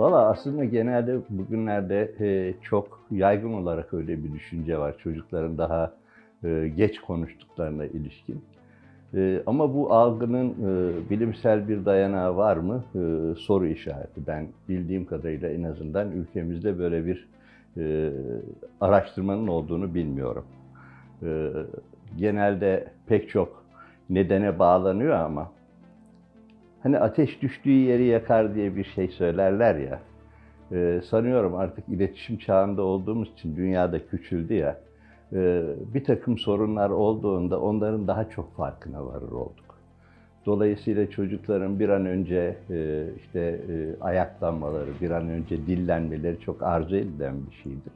Valla aslında genelde bugünlerde e, çok yaygın olarak öyle bir düşünce var. Çocukların daha e, geç konuştuklarına ilişkin. E, ama bu algının bilimsel bir dayanağı var mı? Soru işareti. Ben bildiğim kadarıyla en azından ülkemizde böyle bir araştırmanın olduğunu bilmiyorum. Genelde pek çok nedene bağlanıyor ama Hani ateş düştüğü yeri yakar diye bir şey söylerler ya. Ee, sanıyorum artık iletişim çağında olduğumuz için dünyada küçüldü ya. e, bir takım sorunlar olduğunda onların daha çok farkına varır olduk. Dolayısıyla çocukların bir an önce e, işte e, ayaklanmaları, bir an önce dillenmeleri çok arzu edilen bir şeydir.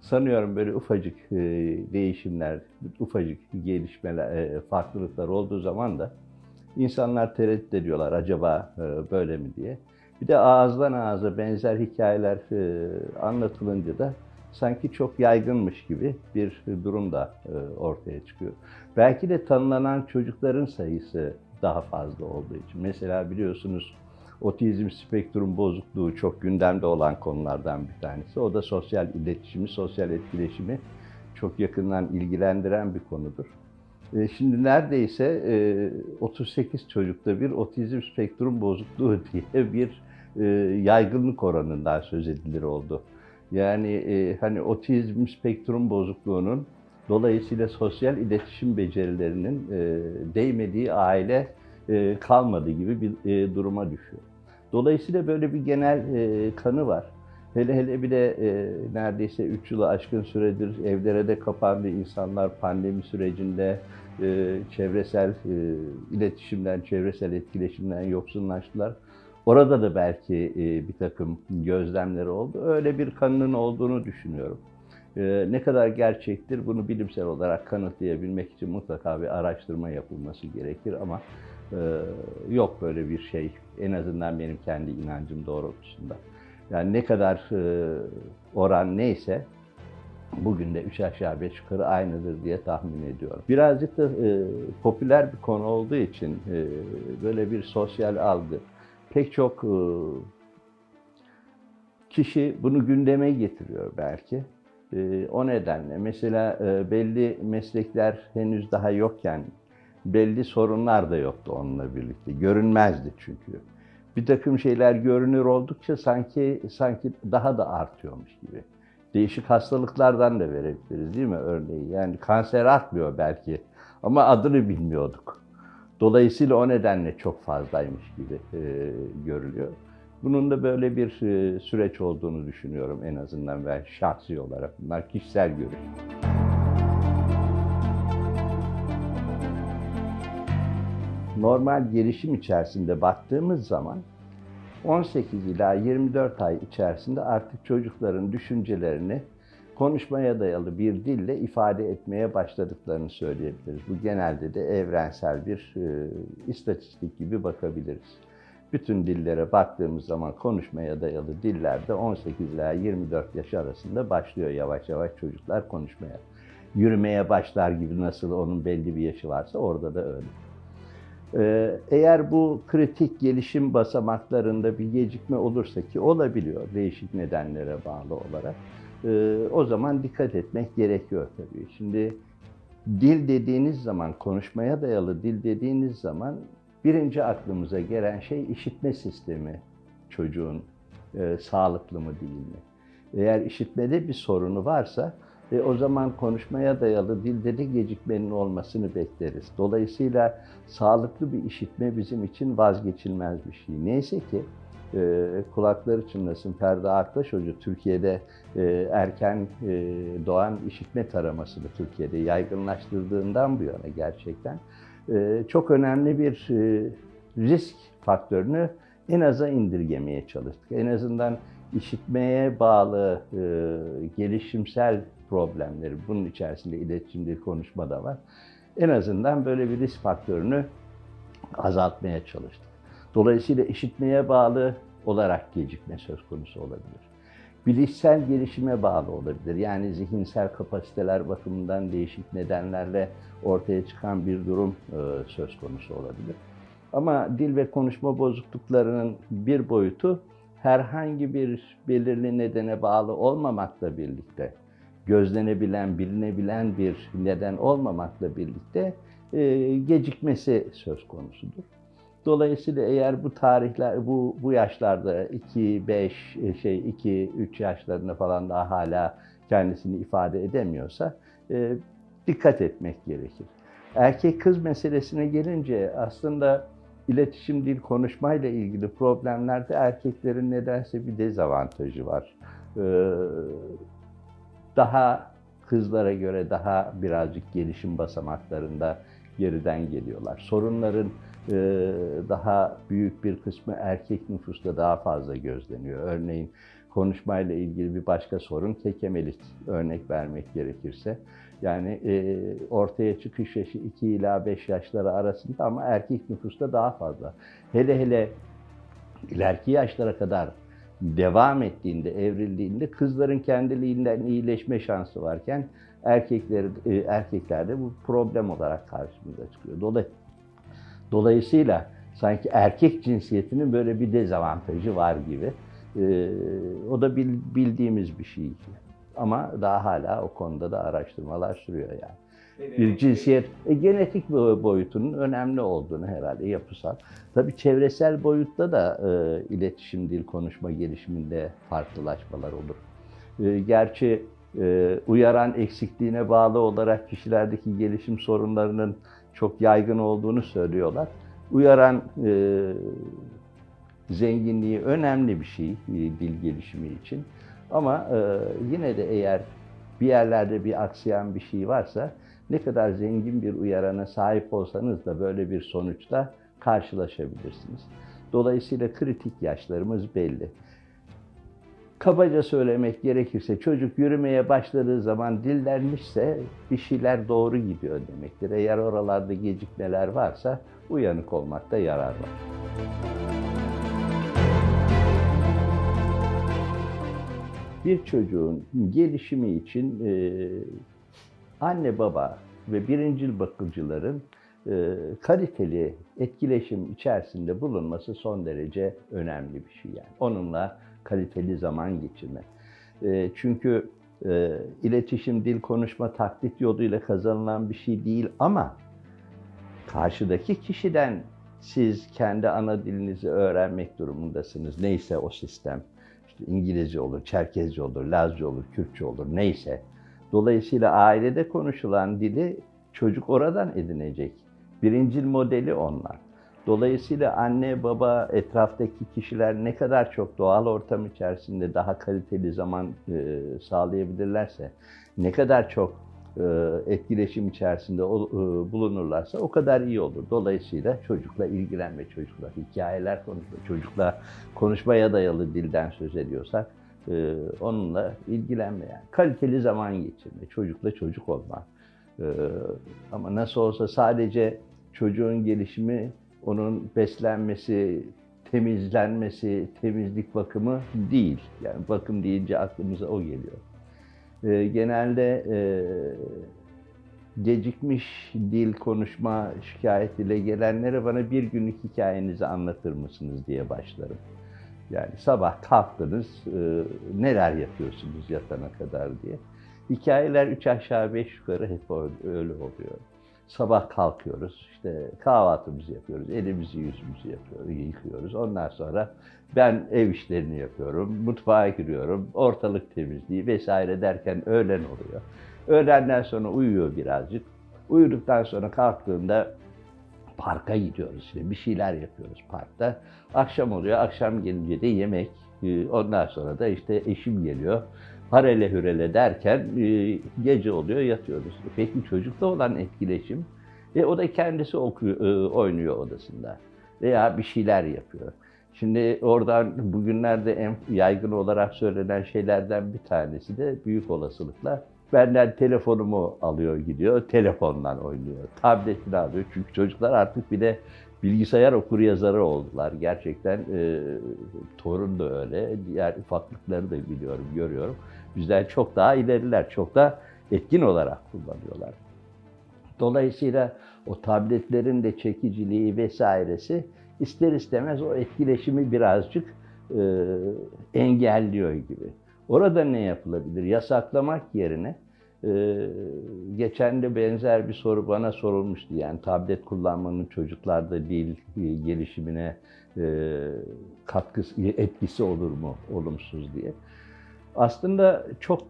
Sanıyorum böyle ufacık e, değişimler, ufacık gelişmeler, e, farklılıklar olduğu zaman da İnsanlar tereddüt ediyorlar acaba e, böyle mi diye. Bir de ağızdan ağza benzer hikayeler e, anlatılınca da sanki çok yaygınmış gibi bir durum da e, ortaya çıkıyor. Belki de tanınan çocukların sayısı daha fazla olduğu için. Mesela biliyorsunuz otizm spektrum bozukluğu çok gündemde olan konulardan bir tanesi. O da sosyal iletişimi, sosyal etkileşimi çok yakından ilgilendiren bir konudur. E, Şimdi neredeyse e, 38 çocukta bir otizm spektrum bozukluğu diye bir e, yaygınlık oranından söz edilir oldu. Yani e, hani otizm spektrum bozukluğunun dolayısıyla sosyal iletişim becerilerinin e, değmediği aile e, kalmadı gibi bir e, duruma düşüyor. Dolayısıyla böyle bir genel e, kanı var. Hele hele bir de e, neredeyse 3 yılı aşkın süredir evlere de kapandı insanlar pandemi sürecinde e, çevresel e, iletişimden, çevresel etkileşimden yoksunlaştılar. Orada da belki e, bir takım gözlemleri oldu. Öyle bir kanının olduğunu düşünüyorum. E, ne kadar gerçektir bunu bilimsel olarak kanıtlayabilmek için mutlaka bir araştırma yapılması gerekir ama e, yok böyle bir şey. En azından benim kendi inancım doğrultusunda. Yani ne kadar e, oran neyse bugün de üç aşağı beş yukarı aynıdır diye tahmin ediyorum. Birazcık da e, popüler bir konu olduğu için e, böyle bir sosyal algı. Pek çok e, kişi bunu gündeme getiriyor belki. E, o nedenle mesela e, belli meslekler henüz daha yokken belli sorunlar da yoktu onunla birlikte. Görünmezdi çünkü. Bir takım şeyler görünür oldukça sanki sanki daha da artıyormuş gibi değişik hastalıklardan da verebiliriz değil mi örneği? Yani kanser artmıyor belki ama adını bilmiyorduk. Dolayısıyla o nedenle çok fazlaymış gibi e, görülüyor. Bunun da böyle bir e, süreç olduğunu düşünüyorum en azından ben şahsi olarak. Bunlar kişisel görüş. Normal gelişim içerisinde baktığımız zaman 18 ila 24 ay içerisinde artık çocukların düşüncelerini konuşmaya dayalı bir dille ifade etmeye başladıklarını söyleyebiliriz. Bu genelde de evrensel bir e, istatistik gibi bakabiliriz. Bütün dillere baktığımız zaman konuşmaya dayalı dillerde 18 ila 24 yaş arasında başlıyor yavaş yavaş çocuklar konuşmaya. Yürümeye başlar gibi nasıl onun belli bir yaşı varsa orada da öyle. Ee, Eğer bu kritik gelişim basamaklarında bir gecikme olursa ki olabiliyor değişik nedenlere bağlı olarak, e, o zaman dikkat etmek gerekiyor tabii. Şimdi dil dediğiniz zaman, konuşmaya dayalı dil dediğiniz zaman birinci aklımıza gelen şey işitme sistemi çocuğun e, sağlıklı mı değil mi? Eğer işitmede bir sorunu varsa e, o zaman konuşmaya dayalı dilde de gecikmenin olmasını bekleriz. Dolayısıyla sağlıklı bir işitme bizim için vazgeçilmez bir şey. Neyse ki e, kulakları çınlasın Ferdi Aktaş Hoca Türkiye'de e, erken e, doğan işitme taramasını Türkiye'de yaygınlaştırdığından bu yana gerçekten e, çok önemli bir e, risk faktörünü en aza indirgemeye çalıştık. En azından işitmeye bağlı e, gelişimsel problemleri, bunun içerisinde iletişim dil konuşma da var. En azından böyle bir risk faktörünü azaltmaya çalıştık. Dolayısıyla işitmeye bağlı olarak gecikme söz konusu olabilir. Bilişsel gelişime bağlı olabilir. Yani zihinsel kapasiteler bakımından değişik nedenlerle ortaya çıkan bir durum e, söz konusu olabilir. Ama dil ve konuşma bozukluklarının bir boyutu herhangi bir belirli nedene bağlı olmamakla birlikte, gözlenebilen, bilinebilen bir neden olmamakla birlikte e, gecikmesi söz konusudur. Dolayısıyla eğer bu tarihler, bu, bu yaşlarda 2, 5, şey 2, 3 yaşlarında falan daha hala kendisini ifade edemiyorsa e, dikkat etmek gerekir. Erkek kız meselesine gelince aslında iletişim dil konuşmayla ilgili problemlerde erkeklerin nedense bir dezavantajı var. Ee, daha kızlara göre daha birazcık gelişim basamaklarında geriden geliyorlar. Sorunların e, daha büyük bir kısmı erkek nüfusta daha fazla gözleniyor. Örneğin konuşmayla ilgili bir başka sorun kekemelik örnek vermek gerekirse. Yani e, ortaya çıkış yaşı 2 ila 5 yaşları arasında ama erkek nüfusta daha fazla. Hele hele ileriki yaşlara kadar devam ettiğinde, evrildiğinde kızların kendiliğinden iyileşme şansı varken erkekler e, erkeklerde bu problem olarak karşımıza çıkıyor. Dolay Dolayısıyla sanki erkek cinsiyetinin böyle bir dezavantajı var gibi. E, o da bil, bildiğimiz bir şey. Ama daha hala o konuda da araştırmalar sürüyor yani. Bir cinsiyet, e, genetik bo- boyutunun önemli olduğunu herhalde yapısal. Tabii çevresel boyutta da e, iletişim, dil, konuşma gelişiminde farklılaşmalar olur. E, gerçi e, uyaran eksikliğine bağlı olarak kişilerdeki gelişim sorunlarının çok yaygın olduğunu söylüyorlar. Uyaran e, zenginliği önemli bir şey e, dil gelişimi için. Ama e, yine de eğer bir yerlerde bir aksayan bir şey varsa ne kadar zengin bir uyarana sahip olsanız da böyle bir sonuçla karşılaşabilirsiniz. Dolayısıyla kritik yaşlarımız belli. Kabaca söylemek gerekirse çocuk yürümeye başladığı zaman dillenmişse bir şeyler doğru gidiyor demektir. Eğer oralarda gecikmeler varsa uyanık olmakta yarar var. Bir çocuğun gelişimi için e, anne baba ve birincil bakıcıların e, kaliteli etkileşim içerisinde bulunması son derece önemli bir şey yani. Onunla kaliteli zaman geçirmek. E, çünkü e, iletişim, dil, konuşma, taklit yoluyla kazanılan bir şey değil ama karşıdaki kişiden siz kendi ana dilinizi öğrenmek durumundasınız. Neyse o sistem. İngilizce olur, Çerkezce olur, Lazca olur, Kürtçe olur neyse. Dolayısıyla ailede konuşulan dili çocuk oradan edinecek. Birincil modeli onlar. Dolayısıyla anne, baba, etraftaki kişiler ne kadar çok doğal ortam içerisinde daha kaliteli zaman e, sağlayabilirlerse, ne kadar çok etkileşim içerisinde e, bulunurlarsa o kadar iyi olur. Dolayısıyla çocukla ilgilenme, çocukla hikayeler konuşma, çocukla konuşmaya dayalı dilden söz ediyorsak e, onunla ilgilenme yani. Kaliteli zaman geçirme, çocukla çocuk olma. E, ama nasıl olsa sadece çocuğun gelişimi, onun beslenmesi, temizlenmesi, temizlik bakımı değil. Yani bakım deyince aklımıza o geliyor. E, genelde e, gecikmiş dil konuşma şikayetiyle gelenlere bana bir günlük hikayenizi anlatır mısınız diye başlarım. Yani sabah kalktınız, e, neler yapıyorsunuz yatana kadar diye. Hikayeler üç aşağı beş yukarı hep öyle oluyor. Sabah kalkıyoruz, işte kahvaltımızı yapıyoruz, elimizi yüzümüzü yapıyoruz, yıkıyoruz. Ondan sonra ben ev işlerini yapıyorum, mutfağa giriyorum, ortalık temizliği vesaire derken öğlen oluyor. Öğlenden sonra uyuyor birazcık. Uyuduktan sonra kalktığında parka gidiyoruz işte bir şeyler yapıyoruz parkta. Akşam oluyor, akşam gelince de yemek. Ee, Ondan sonra da işte eşim geliyor. Harele hürele derken e, gece oluyor yatıyoruz. Peki çocukla olan etkileşim e, o da kendisi okuyor, e, oynuyor odasında veya bir şeyler yapıyor. Şimdi oradan bugünlerde en yaygın olarak söylenen şeylerden bir tanesi de büyük olasılıkla benden telefonumu alıyor gidiyor, telefondan oynuyor, tabletini alıyor. Çünkü çocuklar artık bir de bilgisayar okur yazarı oldular. Gerçekten e, torun da öyle, diğer ufaklıkları da biliyorum, görüyorum. Bizden çok daha ileriler, çok da etkin olarak kullanıyorlar. Dolayısıyla o tabletlerin de çekiciliği vesairesi ister istemez o etkileşimi birazcık e, engelliyor gibi. Orada ne yapılabilir? Yasaklamak yerine e, geçen de benzer bir soru bana sorulmuştu. Yani tablet kullanmanın çocuklarda dil e, gelişimine e, katkısı, etkisi olur mu olumsuz diye. Aslında çok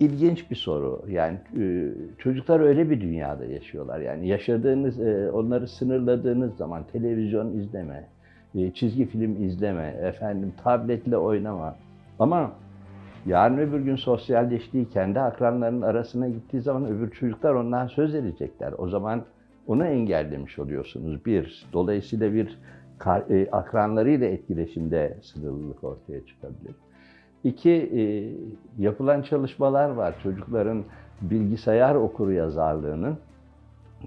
ilginç bir soru. Yani e, çocuklar öyle bir dünyada yaşıyorlar. Yani yaşadığınız, e, onları sınırladığınız zaman televizyon izleme, e, çizgi film izleme, efendim tabletle oynama. Ama yarın öbür gün sosyalleştiği kendi akranlarının arasına gittiği zaman öbür çocuklar ondan söz edecekler. O zaman onu engellemiş oluyorsunuz. Bir, dolayısıyla bir akranlarıyla etkileşimde sınırlılık ortaya çıkabilir. İki, e, yapılan çalışmalar var. Çocukların bilgisayar okur yazarlığının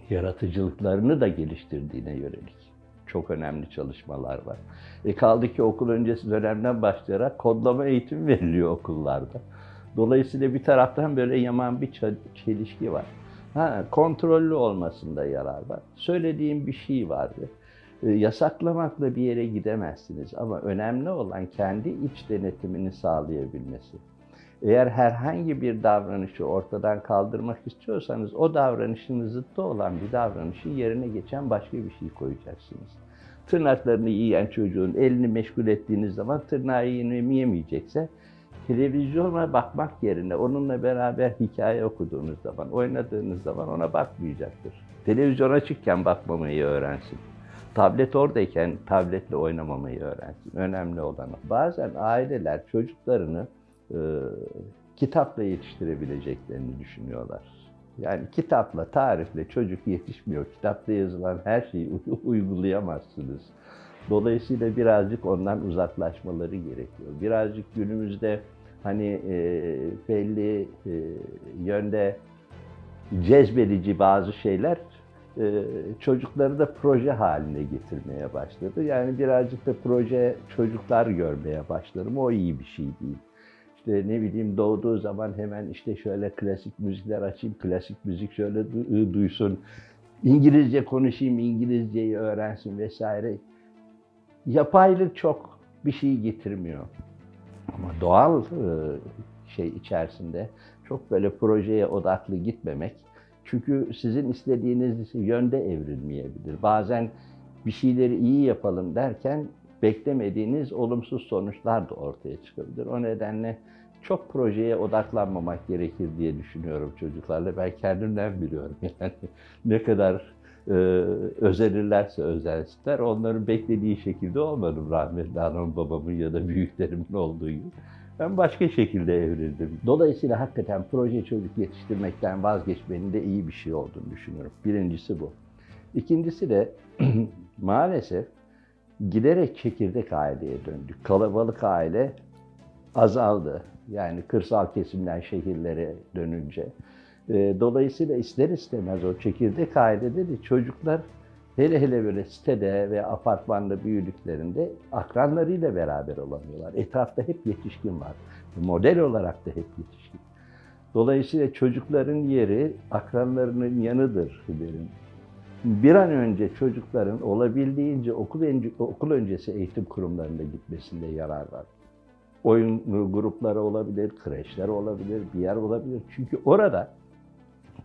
yaratıcılıklarını da geliştirdiğine yönelik. Çok önemli çalışmalar var. E kaldı ki okul öncesi dönemden başlayarak kodlama eğitim veriliyor okullarda. Dolayısıyla bir taraftan böyle yaman bir çel- çelişki var. Ha, kontrollü olmasında yarar var. Söylediğim bir şey vardı. E, yasaklamakla bir yere gidemezsiniz ama önemli olan kendi iç denetimini sağlayabilmesi. Eğer herhangi bir davranışı ortadan kaldırmak istiyorsanız o davranışın zıttı olan bir davranışın yerine geçen başka bir şey koyacaksınız. Tırnaklarını yiyen çocuğun elini meşgul ettiğiniz zaman tırnağı yemeyecekse televizyona bakmak yerine onunla beraber hikaye okuduğunuz zaman, oynadığınız zaman ona bakmayacaktır. Televizyon açıkken bakmamayı öğrensin. Tablet oradayken tabletle oynamamayı öğrensin. Önemli olan. Bazen aileler çocuklarını e, kitapla yetiştirebileceklerini düşünüyorlar. Yani kitapla, tarifle çocuk yetişmiyor. Kitapta yazılan her şeyi uygulayamazsınız. Dolayısıyla birazcık ondan uzaklaşmaları gerekiyor. Birazcık günümüzde hani e, belli e, yönde cezbedici bazı şeyler çocukları da proje haline getirmeye başladı. Yani birazcık da proje çocuklar görmeye başladım. O iyi bir şey değil. İşte ne bileyim doğduğu zaman hemen işte şöyle klasik müzikler açayım, klasik müzik şöyle du- duysun. İngilizce konuşayım, İngilizceyi öğrensin vesaire. Yapaylık çok bir şey getirmiyor. Ama doğal e, şey içerisinde çok böyle projeye odaklı gitmemek. Çünkü sizin istediğiniz yönde evrilmeyebilir. Bazen bir şeyleri iyi yapalım derken beklemediğiniz olumsuz sonuçlar da ortaya çıkabilir. O nedenle çok projeye odaklanmamak gerekir diye düşünüyorum çocuklarla. Ben kendimden biliyorum yani ne kadar e, özenirlerse özensinler onların beklediği şekilde olmadım rahmetli anam babamın ya da büyüklerimin olduğu gibi. Ben başka şekilde evrildim. Dolayısıyla hakikaten proje çocuk yetiştirmekten vazgeçmenin de iyi bir şey olduğunu düşünüyorum. Birincisi bu. İkincisi de maalesef giderek çekirdek aileye döndük. Kalabalık aile azaldı. Yani kırsal kesimden şehirlere dönünce. E, Dolayısıyla ister istemez o çekirdek ailede de çocuklar hele hele böyle sitede ve apartmanda büyüdüklerinde akranlarıyla beraber olamıyorlar. Etrafta hep yetişkin var. Model olarak da hep yetişkin. Dolayısıyla çocukların yeri akranlarının yanıdır derim. Bir an önce çocukların olabildiğince okul, önce, okul öncesi eğitim kurumlarında gitmesinde yarar var. Oyun grupları olabilir, kreşler olabilir, bir yer olabilir. Çünkü orada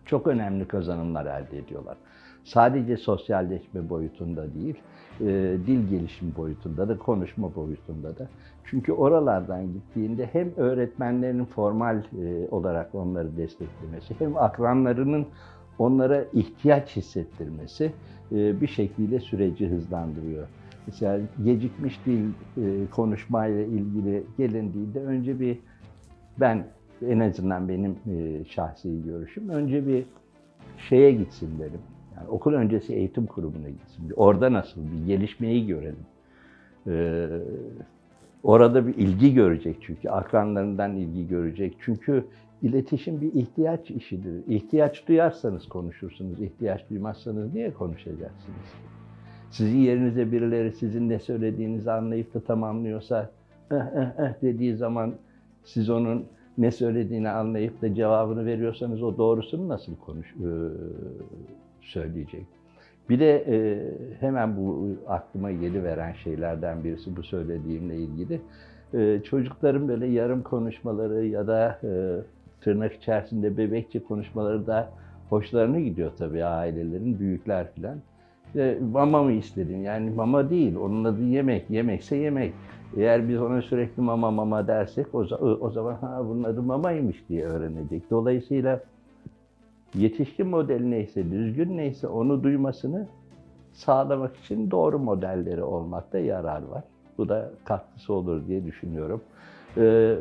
çok önemli kazanımlar elde ediyorlar. Sadece sosyalleşme boyutunda değil, e, dil gelişim boyutunda da, konuşma boyutunda da. Çünkü oralardan gittiğinde hem öğretmenlerin formal e, olarak onları desteklemesi, hem akranlarının onlara ihtiyaç hissettirmesi e, bir şekilde süreci hızlandırıyor. Mesela gecikmiş dil e, konuşmayla ilgili gelindiğinde önce bir ben en azından benim e, şahsi görüşüm önce bir şeye gitsin derim. Yani okul öncesi eğitim kurumuna gitsin. Orada nasıl bir gelişmeyi görelim. Ee, orada bir ilgi görecek çünkü akranlarından ilgi görecek. Çünkü iletişim bir ihtiyaç işidir. İhtiyaç duyarsanız konuşursunuz. ihtiyaç duymazsanız niye konuşacaksınız? Sizin yerinize birileri sizin ne söylediğinizi anlayıp da tamamlıyorsa eh eh eh dediği zaman siz onun ne söylediğini anlayıp da cevabını veriyorsanız o doğrusunu nasıl konuş e, söyleyecek? Bir de e, hemen bu aklıma veren şeylerden birisi bu söylediğimle ilgili. e, çocukların böyle yarım konuşmaları ya da e, tırnak içerisinde bebekçe konuşmaları da hoşlarına gidiyor tabii ailelerin, büyükler filan. İşte mama mı istedin? Yani mama değil, onun adı yemek. Yemekse yemek. Eğer biz ona sürekli mama mama dersek o, o zaman ha bunun adı mamaymış diye öğrenecek. Dolayısıyla yetişkin model neyse, düzgün neyse onu duymasını sağlamak için doğru modelleri olmakta yarar var. Bu da katkısı olur diye düşünüyorum. Ee,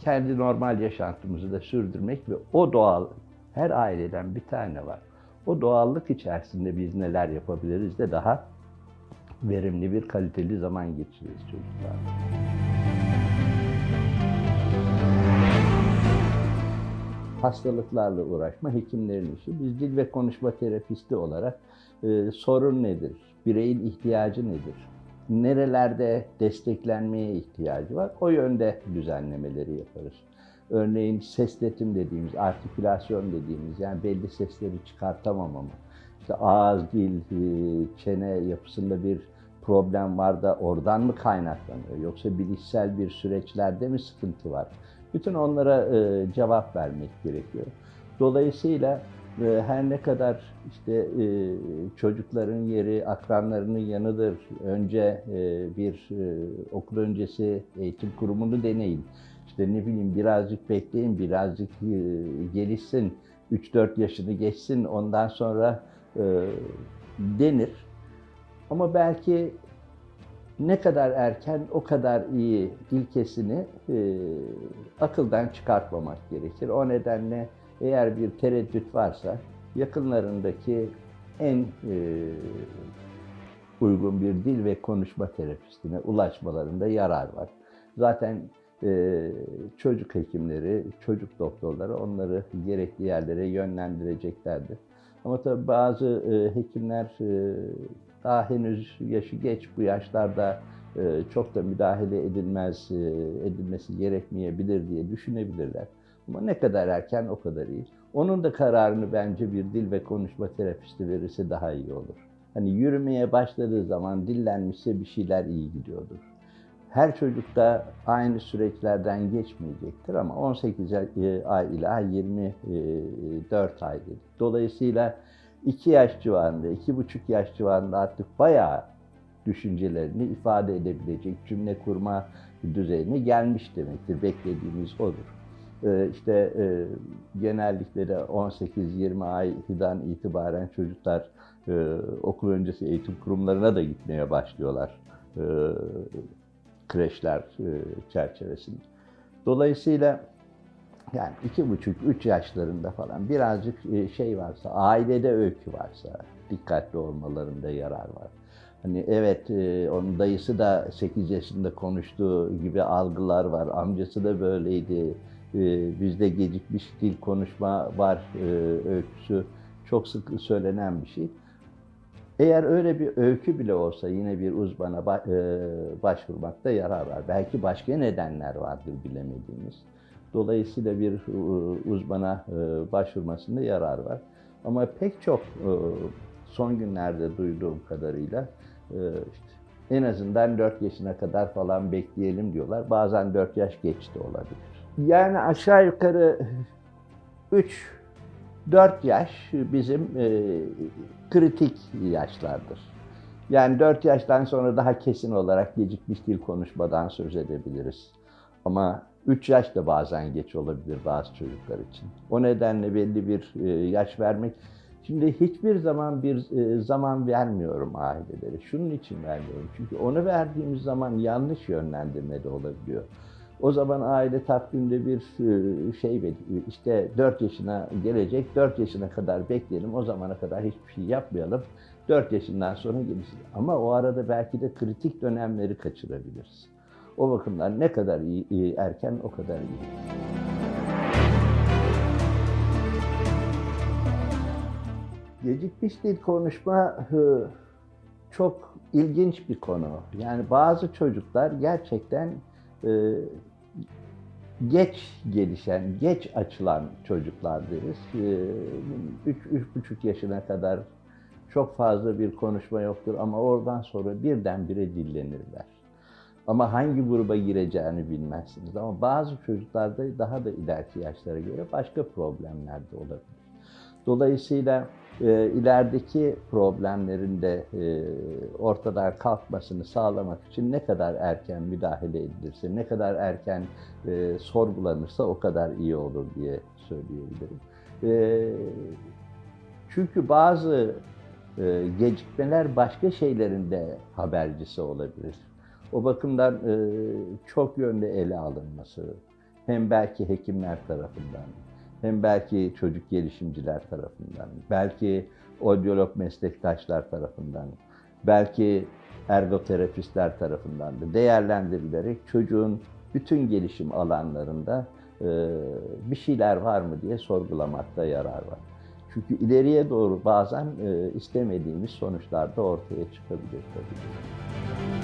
kendi normal yaşantımızı da sürdürmek ve o doğal, her aileden bir tane var. O doğallık içerisinde biz neler yapabiliriz de daha verimli bir kaliteli zaman geçiririz çocuklarla. Hastalıklarla uğraşma hekimlerin işi. Biz dil ve konuşma terapisti olarak e, sorun nedir? Bireyin ihtiyacı nedir? Nerelerde desteklenmeye ihtiyacı var? O yönde düzenlemeleri yaparız. Örneğin sesletim dediğimiz, artikülasyon dediğimiz yani belli sesleri çıkartamamamı. İşte ağız, dil, e, çene yapısında bir problem var da oradan mı kaynaklanıyor? Yoksa bilişsel bir süreçlerde mi sıkıntı var? Bütün onlara e, cevap vermek gerekiyor. Dolayısıyla e, her ne kadar işte e, çocukların yeri akranlarının yanıdır. Önce e, bir e, okul öncesi eğitim kurumunu deneyin. İşte ne bileyim birazcık bekleyin, birazcık e, gelişsin, 3-4 yaşını geçsin ondan sonra e, denir. Ama belki ne kadar erken o kadar iyi ilkesini e, akıldan çıkartmamak gerekir. O nedenle eğer bir tereddüt varsa yakınlarındaki en e, uygun bir dil ve konuşma terapistine ulaşmalarında yarar var. Zaten çocuk hekimleri, çocuk doktorları onları gerekli yerlere yönlendireceklerdir. Ama tabii bazı e, hekimler e, daha henüz yaşı geç bu yaşlarda e, çok da müdahale edilmez, edilmesi gerekmeyebilir diye düşünebilirler. Ama ne kadar erken o kadar iyi. Onun da kararını bence bir dil ve konuşma terapisti verirse daha iyi olur. Hani yürümeye başladığı zaman dillenmişse bir şeyler iyi gidiyordur. Her çocuk da aynı süreçlerden geçmeyecektir ama 18 ay ile 24 ay dedik. Dolayısıyla 2 yaş civarında, 2,5 yaş civarında artık bayağı düşüncelerini ifade edebilecek cümle kurma düzeyine gelmiş demektir. Beklediğimiz odur. Ee, işte e, genellikle de 18-20 aydan itibaren çocuklar e, okul öncesi eğitim kurumlarına da gitmeye başlıyorlar. E, kreşler e, çerçevesinde. Dolayısıyla yani iki buçuk, üç yaşlarında falan birazcık e, şey varsa, ailede öykü varsa dikkatli olmalarında yarar var. Hani evet e, onun dayısı da 8 yaşında konuştuğu gibi algılar var. Amcası da böyleydi. Bizde gecikmiş dil konuşma var öyküsü çok sık söylenen bir şey. Eğer öyle bir öykü bile olsa yine bir uzmana e, başvurmakta yarar var. Belki başka nedenler vardır bilemediğimiz. Dolayısıyla bir e, uzmana e, başvurmasında yarar var. Ama pek çok son günlerde duyduğum kadarıyla işte en azından 4 yaşına kadar falan bekleyelim diyorlar. Bazen 4 yaş geç de olabilir. Yani aşağı yukarı 3 4 yaş bizim e, kritik yaşlardır. Yani 4 yaştan sonra daha kesin olarak gecikmiş dil konuşmadan söz edebiliriz. Ama 3 yaş da bazen geç olabilir bazı çocuklar için. O nedenle belli bir e, yaş vermek Şimdi hiçbir zaman bir e, zaman vermiyorum ailelere. Şunun için vermiyorum. Çünkü onu verdiğimiz zaman yanlış yönlendirme de olabiliyor. O zaman aile takvimde bir e, şey. İşte 4 yaşına gelecek, 4 yaşına kadar bekleyelim. O zamana kadar hiçbir şey yapmayalım. 4 yaşından sonra gelişir. Ama o arada belki de kritik dönemleri kaçırabiliriz. O bakımdan ne kadar iyi, erken o kadar iyi. Gecikmiş dil konuşma çok ilginç bir konu. Yani bazı çocuklar gerçekten e, geç gelişen, geç açılan çocuklar deriz. E, üç, üç buçuk yaşına kadar çok fazla bir konuşma yoktur ama oradan sonra birdenbire dillenirler. Ama hangi gruba gireceğini bilmezsiniz. Ama bazı çocuklarda daha da ileriki yaşlara göre başka problemler de olabilir. Dolayısıyla e, ilerideki problemlerin de e, ortadan kalkmasını sağlamak için ne kadar erken müdahale edilirse, ne kadar erken e, sorgulanırsa o kadar iyi olur diye söyleyebilirim. E, çünkü bazı e, gecikmeler başka şeylerin de habercisi olabilir. O bakımdan e, çok yönlü ele alınması, hem belki hekimler tarafından, hem belki çocuk gelişimciler tarafından, belki odyolog meslektaşlar tarafından, belki ergoterapistler tarafından da değerlendirilerek çocuğun bütün gelişim alanlarında e, bir şeyler var mı diye sorgulamakta yarar var. Çünkü ileriye doğru bazen e, istemediğimiz sonuçlar da ortaya çıkabilir tabii.